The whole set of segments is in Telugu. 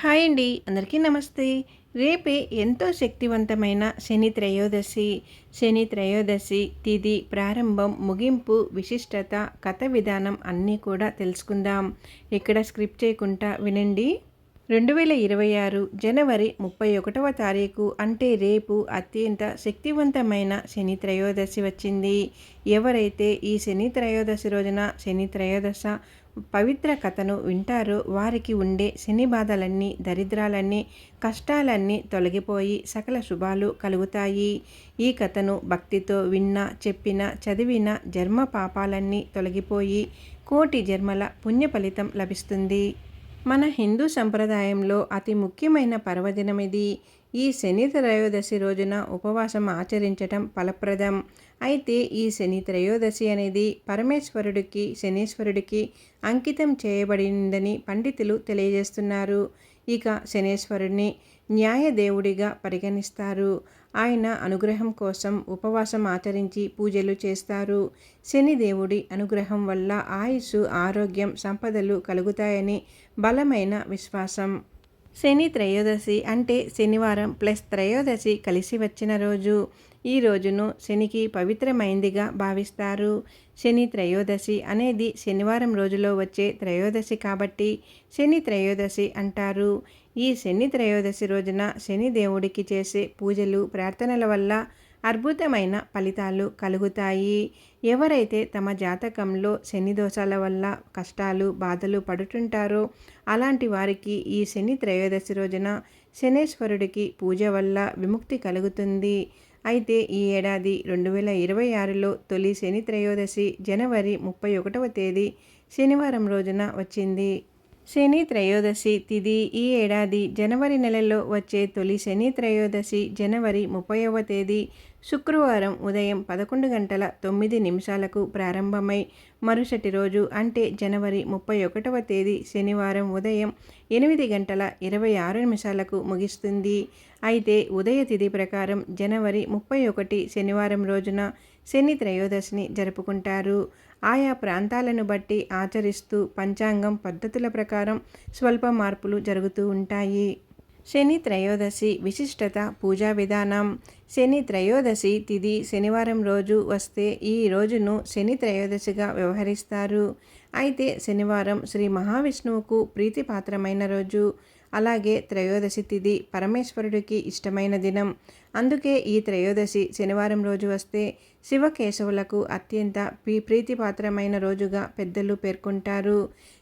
హాయ్ అండి అందరికీ నమస్తే. రేపే ఎంతో శక్తివంతమైన శని త్రయోదశి. శని త్రయోదశి తిథి ప్రారంభం ముగింపు విశిష్టత కథ విధానం అన్నీ కూడా తెలుసుకుందాం. ఇక్కడ స్క్రిప్ట్ చేయకుండా వినండి. రెండు వేల ఇరవై ఆరు జనవరి ముప్పై ఒకటవ తారీఖు అంటే రేపు అత్యంత శక్తివంతమైన శని త్రయోదశి వచ్చింది. ఎవరైతే ఈ శని త్రయోదశి రోజున శని త్రయోదశ పవిత్ర కథను వింటారో. వారికి ఉండే శని బాధలన్నీ దరిద్రాలన్నీ కష్టాలన్నీ తొలగిపోయి సకల శుభాలు కలుగుతాయి. ఈ కథను భక్తితో విన్నా చెప్పిన చదివిన జన్మ పాపాలన్నీ తొలగిపోయి కోటి జన్మల పుణ్య ఫలితం లభిస్తుంది. మన హిందూ సంప్రదాయంలో అతి ముఖ్యమైన పర్వదినం ఇది ఈ శని త్రయోదశి రోజున ఉపవాసం ఆచరించటం ఫలప్రదం. అయితే ఈ శని త్రయోదశి అనేది పరమేశ్వరుడికి శనీశ్వరుడికి అంకితం చేయబడిందని పండితులు తెలియజేస్తున్నారు. ఇక శనేశ్వరుడిని న్యాయదేవుడిగా పరిగణిస్తారు. ఆయన అనుగ్రహం కోసం ఉపవాసం ఆచరించి పూజలు చేస్తారు. శనిదేవుడి అనుగ్రహం వల్ల ఆయుస్సు ఆరోగ్యం సంపదలు కలుగుతాయని బలమైన విశ్వాసం. శని త్రయోదశి అంటే శనివారం ప్లస్ త్రయోదశి కలిసి వచ్చిన రోజు. ఈ రోజును శనికి పవిత్రమైందిగా భావిస్తారు. శని త్రయోదశి అనేది శనివారం రోజులో వచ్చే త్రయోదశి కాబట్టి శని త్రయోదశి అంటారు. ఈ శని త్రయోదశి రోజున శని దేవుడికి చేసే పూజలు ప్రార్థనల వల్ల అద్భుతమైన ఫలితాలు కలుగుతాయి. ఎవరైతే తమ జాతకంలో శని దోషాల వల్ల కష్టాలు బాధలు పడుతుంటారో అలాంటి వారికి ఈ శని త్రయోదశి రోజున శనేశ్వరుడికి పూజ వల్ల విముక్తి కలుగుతుంది. అయితే ఈ ఏడాది రెండు వేల ఇరవై ఆరులో తొలి శని త్రయోదశి జనవరి ముప్పై ఒకటవ తేదీ శనివారం రోజున వచ్చింది. శని త్రయోదశి తిది ఈ ఏడాది జనవరి నెలలో వచ్చే తొలి శని త్రయోదశి జనవరి ముప్పైవ తేదీ శుక్రవారం ఉదయం పదకొండు గంటల తొమ్మిది నిమిషాలకు ప్రారంభమై మరుసటి రోజు అంటే జనవరి ముప్పై ఒకటవ తేదీ శనివారం ఉదయం ఎనిమిది గంటల ఇరవై ఆరు నిమిషాలకు ముగిస్తుంది. అయితే ఉదయ తిథి ప్రకారం జనవరి ముప్పై ఒకటి శనివారం రోజున శని త్రయోదశిని జరుపుకుంటారు. ఆయా ప్రాంతాలను బట్టి ఆచరిస్తూ పంచాంగం పద్ధతుల ప్రకారం స్వల్ప మార్పులు జరుగుతూ ఉంటాయి. శని త్రయోదశి విశిష్టత పూజా విధానం. శని త్రయోదశి తిది శనివారం రోజు వస్తే ఈ రోజును శని త్రయోదశిగా వ్యవహరిస్తారు. అయితే శనివారం శ్రీ మహావిష్ణువుకు ప్రీతిపాత్రమైన రోజు. అలాగే త్రయోదశి తిది పరమేశ్వరుడికి ఇష్టమైన దినం. అందుకే ఈ త్రయోదశి శనివారం రోజు వస్తే శివకేశవులకు అత్యంత ప్రీతిపాత్రమైన రోజుగా పెద్దలు పేర్కొంటారు.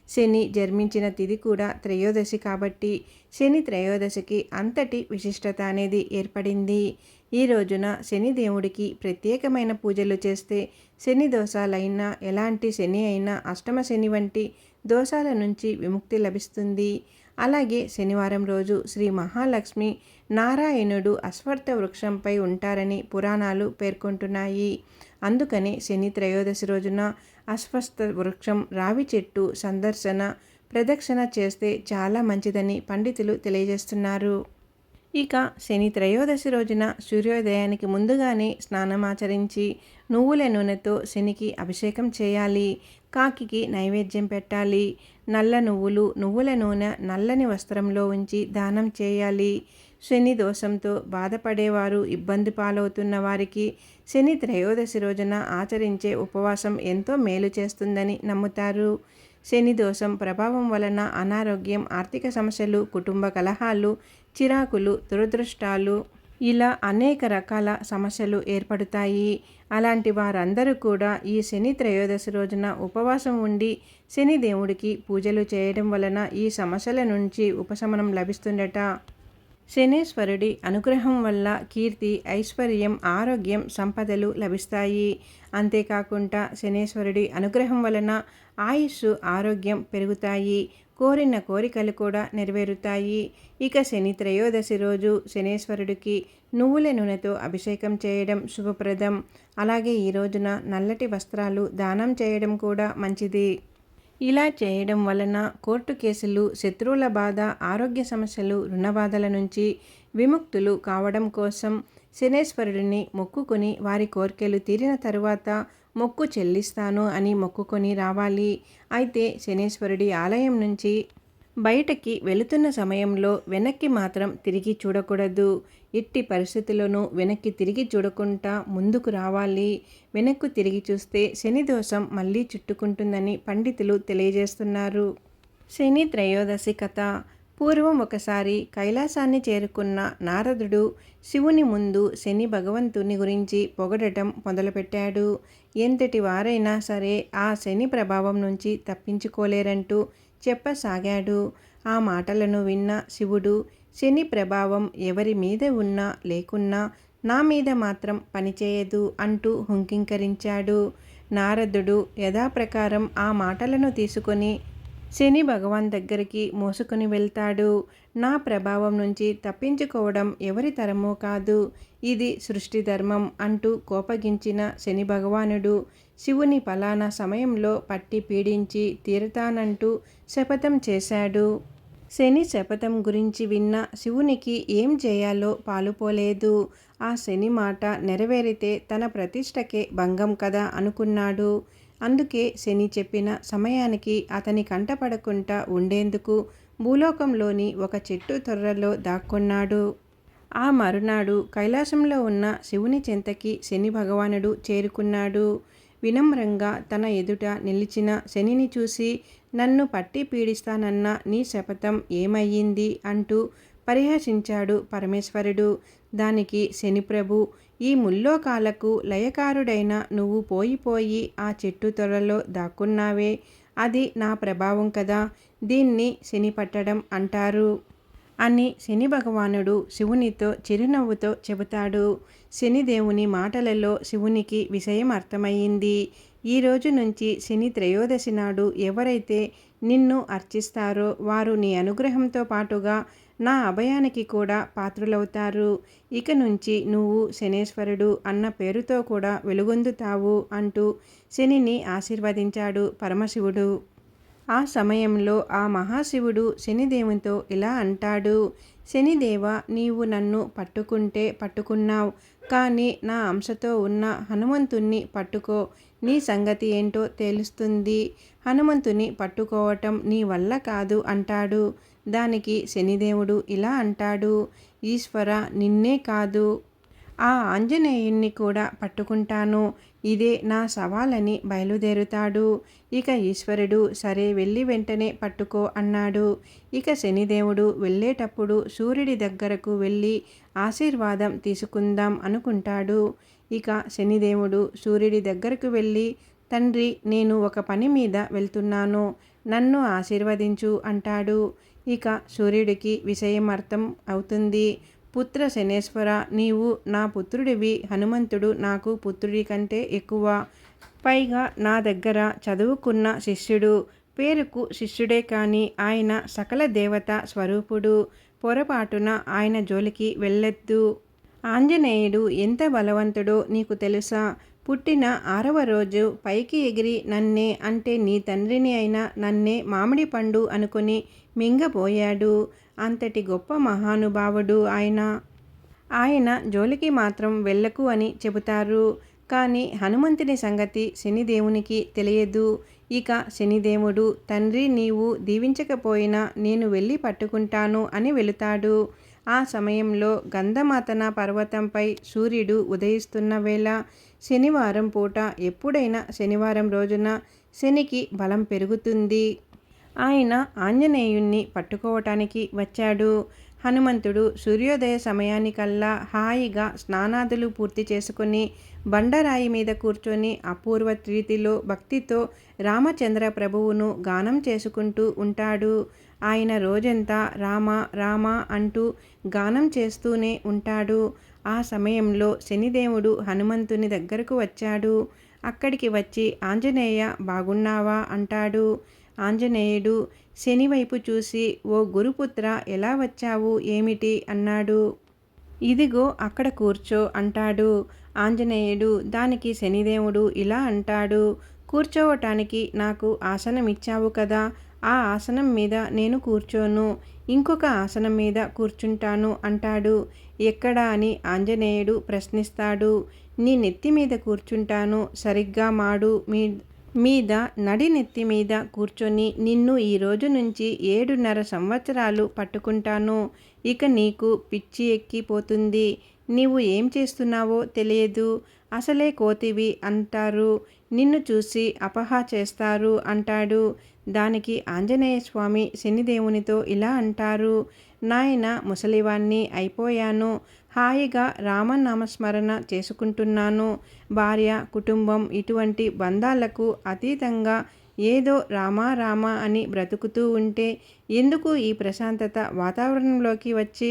శని జన్మించిన తిథి కూడా త్రయోదశి కాబట్టి శని త్రయోదశికి అంతటి విశిష్టత అనేది ఏర్పడింది. ఈ రోజున శని దేవుడికి ప్రత్యేకమైన పూజలు చేస్తే శని దోషాలైనా ఎలాంటి శని అయినా అష్టమ శని వంటి దోషాల నుంచి విముక్తి లభిస్తుంది. అలాగే శనివారం రోజు శ్రీ మహాలక్ష్మి నారాయణుడు అశ్వర్థ వృక్షంపై ఉంటారని పురాణాలు పేర్కొంటున్నాయి. అందుకని శని త్రయోదశి రోజున అశ్వస్థ వృక్షం రావి చెట్టు సందర్శన ప్రదక్షిణ చేస్తే చాలా మంచిదని పండితులు తెలియజేస్తున్నారు. ఇక శని త్రయోదశి రోజున సూర్యోదయానికి ముందుగానే స్నానమాచరించి నువ్వుల నూనెతో శనికి అభిషేకం చేయాలి. కాకికి నైవేద్యం పెట్టాలి. నల్ల నువ్వులు నువ్వుల నూనె నల్లని వస్త్రంలో ఉంచి దానం చేయాలి. శని దోషంతో బాధపడేవారు ఇబ్బంది పాలవుతున్న వారికి శని త్రయోదశి రోజున ఆచరించే ఉపవాసం ఎంతో మేలు చేస్తుందని నమ్ముతారు. శని దోషం ప్రభావం వలన అనారోగ్యం ఆర్థిక సమస్యలు కుటుంబ కలహాలు చిరాకులు దురదృష్టాలు ఇలా అనేక రకాల సమస్యలు ఏర్పడతాయి. అలాంటి వారందరూ కూడా ఈ శని త్రయోదశి రోజున ఉపవాసం ఉండి శని దేవుడికి పూజలు చేయడం వలన ఈ సమస్యల నుంచి ఉపశమనం లభిస్తుందట. శనేశ్వరుడి అనుగ్రహం వల్ల కీర్తి ఐశ్వర్యం ఆరోగ్యం సంపదలు లభిస్తాయి. అంతేకాకుండా శనేశ్వరుడి అనుగ్రహం వలన ఆయుస్సు ఆరోగ్యం పెరుగుతాయి. కోరిన కోరికలు కూడా నెరవేరుతాయి. ఇక శని త్రయోదశి రోజు శనేశ్వరుడికి నువ్వుల నూనెతో అభిషేకం చేయడం శుభప్రదం. అలాగే ఈ రోజున నల్లటి వస్త్రాలు దానం చేయడం కూడా మంచిది. ఇలా చేయడం వలన కోర్టు కేసులు శత్రువుల బాధ ఆరోగ్య సమస్యలు రుణబాధల నుంచి విముక్తులు కావడం కోసం శనేశ్వరుడిని మొక్కుకొని వారి కోరికలు తీరిన తరువాత మొక్కు చెల్లిస్తాను అని మొక్కుకొని రావాలి. అయితే శనేశ్వరుడి ఆలయం నుంచి బయటకి వెళుతున్న సమయంలో వెనక్కి మాత్రం తిరిగి చూడకూడదు. ఎట్టి పరిస్థితుల్లోనూ వెనక్కి తిరిగి చూడకుండా ముందుకు రావాలి. వెనక్కు తిరిగి చూస్తే శని దోషం మళ్ళీ చుట్టుకుంటుందని పండితులు తెలియజేస్తున్నారు. శని త్రయోదశి కథ. పూర్వం ఒకసారి కైలాసాన్ని చేరుకున్న నారదుడు శివుని ముందు శని భగవంతుని గురించి పొగడటం మొదలుపెట్టాడు. ఎంతటి వారైనా సరే ఆ శని ప్రభావం నుంచి తప్పించుకోలేరంటూ చెప్పసాగాడు. ఆ మాటలను విన్న శివుడు శని ప్రభావం ఎవరి మీద ఉన్నా లేకున్నా నా మీద మాత్రం పనిచేయదు అంటూ హుంకింకరించాడు. నారదుడు యథాప్రకారం ఆ మాటలను తీసుకొని శని భగవాన్ దగ్గరికి మోసుకుని వెళ్తాడు. నా ప్రభావం నుంచి తప్పించుకోవడం ఎవరి తరమో కాదు. ఇది సృష్టి ధర్మం అంటూ కోపగించిన శని భగవానుడు శివుని పలానా సమయంలో పట్టి పీడించి తీరతానంటూ శపథం చేశాడు. శని శపథం గురించి విన్న శివునికి ఏం చేయాలో పాలుపోలేదు. ఆ శని మాట నెరవేరితే తన ప్రతిష్టకే భంగం కదా అనుకున్నాడు. అందుకే శని చెప్పిన సమయానికి అతని కంటపడకుండా ఉండేందుకు భూలోకంలోని ఒక చెట్టు తొర్రలో దాక్కున్నాడు. ఆ మరునాడు కైలాసంలో ఉన్న శివుని చెంతకి శని భగవానుడు చేరుకున్నాడు. వినమ్రంగా తన ఎదుట నిలిచిన శనిని చూసి నన్ను పట్టి పీడిస్తానన్న నీ శపథం ఏమయ్యింది? అంటూ పరిహసించాడు పరమేశ్వరుడు. దానికి శనిప్రభు ఈ ముల్లోకాలకు లయకారుడైన నువ్వు పోయిపోయి ఆ చెట్టు తొరలో దాక్కున్నావే. అది నా ప్రభావం కదా. దీన్ని శని పట్టడం అంటారు. అని శని భగవానుడు శివునితో చిరునవ్వుతో చెబుతాడు. శనిదేవుని మాటలలో శివునికి విషయం అర్థమయ్యింది ఈ రోజు నుంచి శని త్రయోదశి నాడు ఎవరైతే నిన్ను అర్చిస్తారో వారు నీ అనుగ్రహంతో పాటుగా నా అభయానికి కూడా పాత్రులవుతారు. ఇక నుంచి నువ్వు శనేశ్వరుడు అన్న పేరుతో కూడా వెలుగొందుతావు అంటూ శనిని ఆశీర్వదించాడు పరమశివుడు. ఆ సమయంలో ఆ మహాశివుడు శనిదేవునితో ఇలా అంటాడు శనిదేవ నీవు నన్ను పట్టుకుంటే పట్టుకున్నావు కానీ నా అంశతో ఉన్న హనుమంతుణ్ణి పట్టుకో నీ సంగతి ఏంటో తెలుస్తుంది. హనుమంతుని పట్టుకోవటం నీ వల్ల కాదు అంటాడు. దానికి శనిదేవుడు ఇలా అంటాడు ఈశ్వర నిన్నే కాదు. ఆ ఆంజనేయుణ్ణి కూడా పట్టుకుంటాను. ఇదే నా సవాలని బయలుదేరుతాడు. ఇక ఈశ్వరుడు సరే వెళ్ళి వెంటనే పట్టుకో అన్నాడు. ఇక శనిదేవుడు వెళ్ళేటప్పుడు సూర్యుడి దగ్గరకు వెళ్ళి ఆశీర్వాదం తీసుకుందాం అనుకుంటాడు. ఇక శనిదేవుడు సూర్యుడి దగ్గరకు వెళ్ళి తండ్రి నేను ఒక పని మీద వెళ్తున్నాను. నన్ను ఆశీర్వదించు అంటాడు. ఇక సూర్యుడికి విషయం అర్థం అవుతుంది. పుత్ర శనేశ్వర నీవు నా పుత్రుడివి హనుమంతుడు నాకు పుత్రుడి కంటే ఎక్కువ. పైగా నా దగ్గర చదువుకున్న శిష్యుడు పేరుకు శిష్యుడే కానీ ఆయన సకల దేవత స్వరూపుడు. పొరపాటున ఆయన జోలికి వెళ్ళొద్దు. ఆంజనేయుడు ఎంత బలవంతుడో నీకు తెలుసా? పుట్టిన ఆరవ రోజు పైకి ఎగిరి నన్నే అంటే నీ తండ్రిని అయినా నన్నే మామిడి పండు అనుకుని మింగపోయాడు. అంతటి గొప్ప మహానుభావుడు ఆయన. ఆయన జోలికి మాత్రం వెళ్ళకు అని చెబుతారు. కానీ హనుమంతుని సంగతి శనిదేవునికి తెలియదు. ఇక శనిదేవుడు తండ్రి నీవు దీవించకపోయినా నేను వెళ్ళి పట్టుకుంటాను అని వెళుతాడు. ఆ సమయంలో గంధమాతన పర్వతంపై సూర్యుడు ఉదయిస్తున్న వేళ శనివారం పూట ఎప్పుడైనా శనివారం రోజున శనికి బలం పెరుగుతుంది. ఆయన ఆంజనేయుణ్ణి పట్టుకోవటానికి వచ్చాడు. హనుమంతుడు సూర్యోదయ సమయానికల్లా హాయిగా స్నానాదులు పూర్తి చేసుకుని బండరాయి మీద కూర్చొని అపూర్వ రీతిలో భక్తితో రామచంద్ర ప్రభువును గానం చేసుకుంటూ ఉంటాడు. ఆయన రోజంతా రామ రామ అంటూ గానం చేస్తూనే ఉంటాడు. ఆ సమయంలో శనిదేవుడు హనుమంతుని దగ్గరకు వచ్చాడు. అక్కడికి వచ్చి ఆంజనేయ బాగున్నావా? అంటాడు. ఆంజనేయుడు శనివైపు చూసి ఓ గురుపుత్ర ఎలా వచ్చావు? ఏమిటి? అన్నాడు. ఇదిగో అక్కడ కూర్చో అంటాడు. ఆంజనేయుడు దానికి శనిదేవుడు ఇలా అంటాడు కూర్చోవటానికి నాకు ఆసనం ఇచ్చావు కదా ఆ ఆసనం మీద నేను కూర్చోను ఇంకొక ఆసనం మీద కూర్చుంటాను అంటాడు. ఎక్కడ? అని ఆంజనేయుడు ప్రశ్నిస్తాడు. నీ నెత్తి మీద కూర్చుంటాను సరిగ్గా మాడు మీ మీద నడినెత్తి మీద కూర్చొని నిన్ను ఈ రోజు నుంచి ఏడున్నర సంవత్సరాలు పట్టుకుంటాను. ఇక నీకు పిచ్చి ఎక్కిపోతుంది. నీవు ఏం చేస్తున్నావో తెలియదు. అసలే కోతివి అంటారు. నిన్ను చూసి అపహా చేస్తారు అంటాడు. దానికి ఆంజనేయ స్వామి శనిదేవునితో ఇలా అంటారు. నాయన ముసలివాణ్ణి అయిపోయాను. హాయిగా రామనామస్మరణ చేసుకుంటున్నాను. భార్య కుటుంబం ఇటువంటి బంధాలకు అతీతంగా ఏదో రామా రామా అని బ్రతుకుతూ ఉంటే ఎందుకు ఈ ప్రశాంతత వాతావరణంలోకి వచ్చి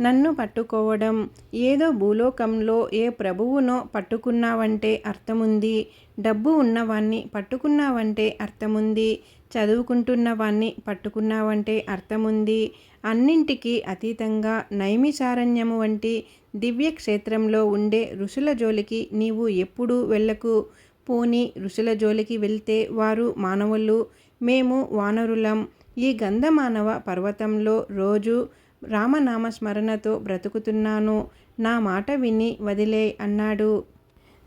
నన్ను పట్టుకోవడం. ఏదో భూలోకంలో ఏ ప్రభువునో పట్టుకున్నావంటే అర్థముంది. డబ్బు ఉన్నవాన్ని పట్టుకున్నావంటే అర్థముంది. చదువుకుంటున్నవాన్ని పట్టుకున్నావంటే అర్థముంది. అన్నింటికీ అతీతంగా నైమిసారణ్యము వంటి దివ్య క్షేత్రంలో ఉండే ఋషుల జోలికి నీవు ఎప్పుడూ వెళ్ళకు. పోని ఋషుల జోలికి వెళ్తే వారు మానవులు. మేము వానరులం. ఈ గంధమానవ పర్వతంలో రోజు రామనామస్మరణతో బ్రతుకుతున్నాను. నా మాట విని వదిలే అన్నాడు.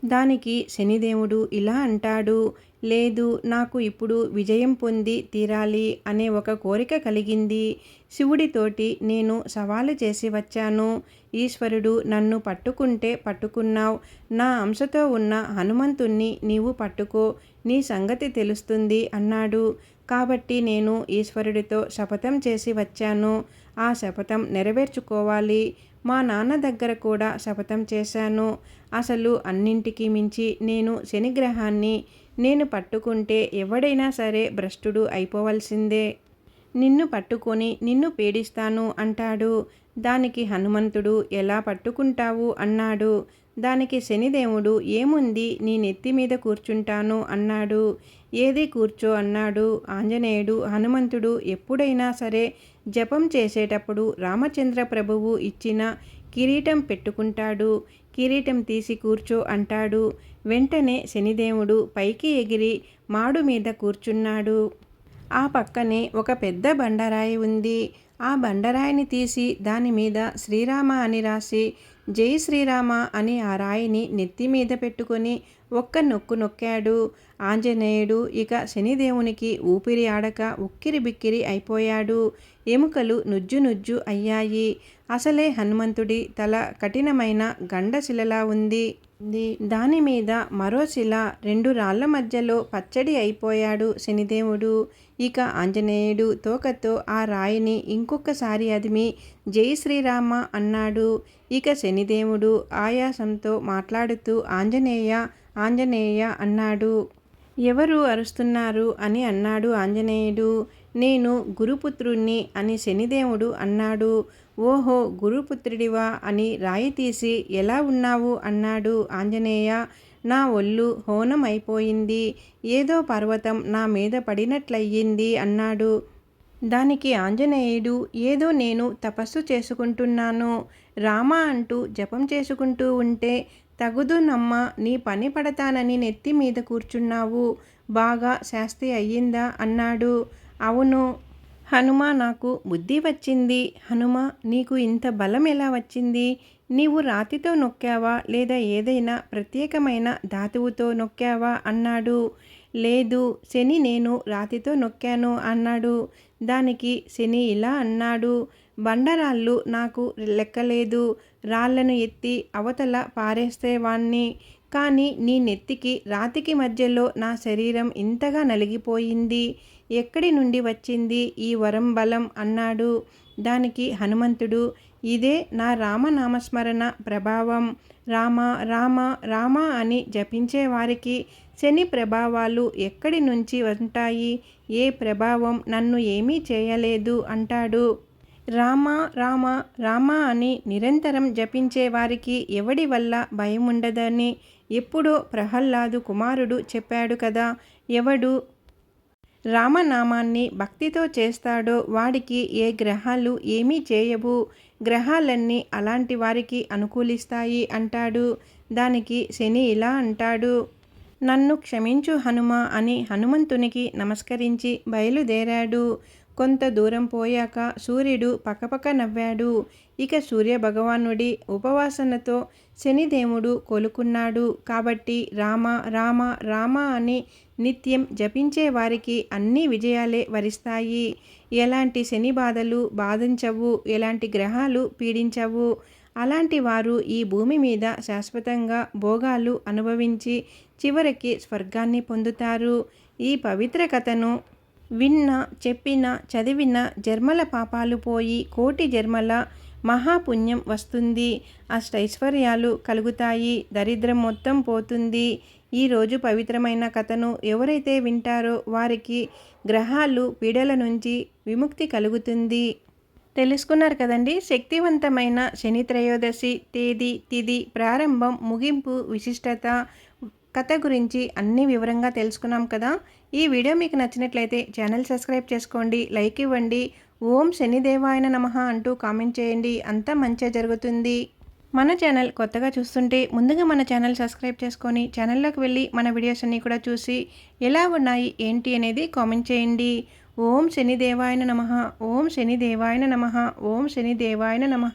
దానికి శనిదేవుడు ఇలా అంటాడు లేదు నాకు ఇప్పుడు విజయం పొంది తీరాలి అనే ఒక కోరిక కలిగింది. శివుడితోటి నేను సవాలు చేసి వచ్చాను. ఈశ్వరుడు నన్ను పట్టుకుంటే పట్టుకున్నావు. నా అంశతో ఉన్న హనుమంతుణ్ణి నీవు పట్టుకో నీ సంగతి తెలుస్తుంది అన్నాడు. కాబట్టి నేను ఈశ్వరుడితో శపథం చేసి వచ్చాను. ఆ శపథం నెరవేర్చుకోవాలి. మా నాన్న దగ్గర కూడా శపథం చేశాను. అసలు అన్నింటికి మించి నేను శనిగ్రహాన్ని నేను పట్టుకుంటే ఎవడైనా సరే భ్రష్టుడు అయిపోవలసిందే. నిన్ను పట్టుకొని నిన్ను పీడిస్తాను అంటాడు. దానికి హనుమంతుడు ఎలా పట్టుకుంటావు అన్నాడు. దానికి శనిదేవుడు ఏముంది నీ నెత్తి మీద కూర్చుంటాను అన్నాడు. ఏది కూర్చో అన్నాడు. ఆంజనేయుడు హనుమంతుడు ఎప్పుడైనా సరే జపం చేసేటప్పుడు రామచంద్ర ప్రభువు ఇచ్చిన కిరీటం పెట్టుకుంటాడు. కిరీటం తీసి కూర్చో అంటాడు. వెంటనే శనిదేవుడు పైకి ఎగిరి మాడు మీద కూర్చున్నాడు. ఆ పక్కనే ఒక పెద్ద బండరాయి ఉంది. ఆ బండరాయిని తీసి దాని మీద శ్రీరామ అని రాసి జై శ్రీరామ అని ఆ రాయిని నెత్తి మీద పెట్టుకొని ఒక్క నొక్కు నొక్కాడు. ఆంజనేయుడు ఇక శనిదేవునికి ఊపిరి ఆడక ఉక్కిరి బిక్కిరి అయిపోయాడు. ఎముకలు నుజ్జు నుజ్జు అయ్యాయి. అసలే హనుమంతుడి తల కఠినమైన గండశిలలా ఉంది. దాని మీద మరో శిల రెండు రాళ్ళ మధ్యలో పచ్చడి అయిపోయాడు శనిదేవుడు. ఇక ఆంజనేయుడు తోకతో ఆ రాయిని ఇంకొకసారి అదిమి జై శ్రీరామ అన్నాడు. ఇక శనిదేవుడు ఆయాసంతో మాట్లాడుతూ ఆంజనేయ ఆంజనేయ అన్నాడు. ఎవరు అరుస్తున్నారు అని అన్నాడు ఆంజనేయుడు. నేను గురుపుత్రుణ్ణి అని శనిదేవుడు అన్నాడు. ఓహో గురుపుత్రుడివా అని రాయి తీసి ఎలా ఉన్నావు అన్నాడు ఆంజనేయ. నా ఒళ్ళు హోనం అయిపోయింది ఏదో పర్వతం నా మీద పడినట్లయ్యింది అన్నాడు. దానికి ఆంజనేయుడు ఏదో నేను తపస్సు చేసుకుంటున్నాను. రామ అంటూ జపం చేసుకుంటూ ఉంటే తగుదునమ్మా నీ పని పడతానని నెత్తి మీద కూర్చున్నావు. బాగా శాస్తి అయ్యిందా? అన్నాడు. అవును. హనుమ నాకు బుద్ధి వచ్చింది. హనుమ నీకు ఇంత బలం ఎలా వచ్చింది? నీవు రాతితో నొక్కావా? లేదా ఏదైనా ప్రత్యేకమైన ధాతువుతో నొక్కావా? అన్నాడు. లేదు శని నేను రాతితో నొక్కాను అన్నాడు. దానికి శని ఇలా అన్నాడు. బండరాళ్ళు నాకు లెక్కలేదు. రాళ్ళను ఎత్తి అవతల పారేసేవాణ్ణి కానీ నీ నెత్తికి రాతికి మధ్యలో నా శరీరం ఇంతగా నలిగిపోయింది. ఎక్కడి నుండి వచ్చింది ఈ వరం బలం అన్నాడు దానికి హనుమంతుడు. ఇదే నా రామనామస్మరణ ప్రభావం. రామ రామ రామ అని జపించే వారికి శని ప్రభావాలు ఎక్కడి నుంచి ఉంటాయి? ఏ ప్రభావం నన్ను ఏమీ చేయలేదు అంటాడు. రామ రామ రామ అని నిరంతరం జపించే వారికి ఎవడి వల్ల భయం ఉండదని ఎప్పుడో ప్రహ్లాదు కుమారుడు చెప్పాడు కదా. ఎవడు రామనామాన్ని భక్తితో చేస్తాడో వాడికి ఏ గ్రహాలు ఏమీ చేయవు. గ్రహాలన్నీ అలాంటి వారికి అనుకూలిస్తాయి అంటాడు. దానికి శని ఇలా అంటాడు. నన్ను క్షమించు హనుమ అని హనుమంతునికి నమస్కరించి బయలుదేరాడు. కొంత దూరం పోయాక సూర్యుడు పక్కపక్క నవ్వాడు. ఇక సూర్య భగవానుడి ఉపవాసనతో శనిదేవుడు కోలుకున్నాడు. కాబట్టి రామ రామ రామ అని నిత్యం జపించే వారికి అన్ని విజయాలే వరిస్తాయి. ఎలాంటి శని బాధలు బాధించవు ఎలాంటి గ్రహాలు పీడించవు. అలాంటి వారు ఈ భూమి మీద శాశ్వతంగా భోగాలు అనుభవించి చివరికి స్వర్గాన్ని పొందుతారు. ఈ పవిత్ర కథను విన్న చెప్పిన చదివిన జన్మల పాపాలు పోయి కోటి జన్మల మహాపుణ్యం వస్తుంది. అష్టైశ్వర్యాలు కలుగుతాయి. దరిద్రం మొత్తం పోతుంది. ఈరోజు పవిత్రమైన కథను ఎవరైతే వింటారో వారికి గ్రహాలు పీడల నుంచి విముక్తి కలుగుతుంది. తెలుసుకున్నారు కదండి? శక్తివంతమైన శని త్రయోదశి తేదీ తిది ప్రారంభం ముగింపు విశిష్టత కథ గురించి అన్ని వివరంగా తెలుసుకున్నాం కదా. ఈ వీడియో మీకు నచ్చినట్లయితే ఛానల్ సబ్స్క్రైబ్ చేసుకోండి లైక్ ఇవ్వండి. ఓం శనిదేవాయన నమ అంటూ కామెంట్ చేయండి. అంతా మంచిగా జరుగుతుంది. మన ఛానల్ కొత్తగా చూస్తుంటే ముందుగా మన ఛానల్ సబ్స్క్రైబ్ చేసుకొని ఛానల్లోకి వెళ్ళి మన వీడియోస్ అన్నీ కూడా చూసి ఎలా ఉన్నాయి ఏంటి అనేది కామెంట్ చేయండి. ఓం శనిదేవాయన నమ ఓం శనిదేవాయన నమ ఓం శనిదేవాయన నమ.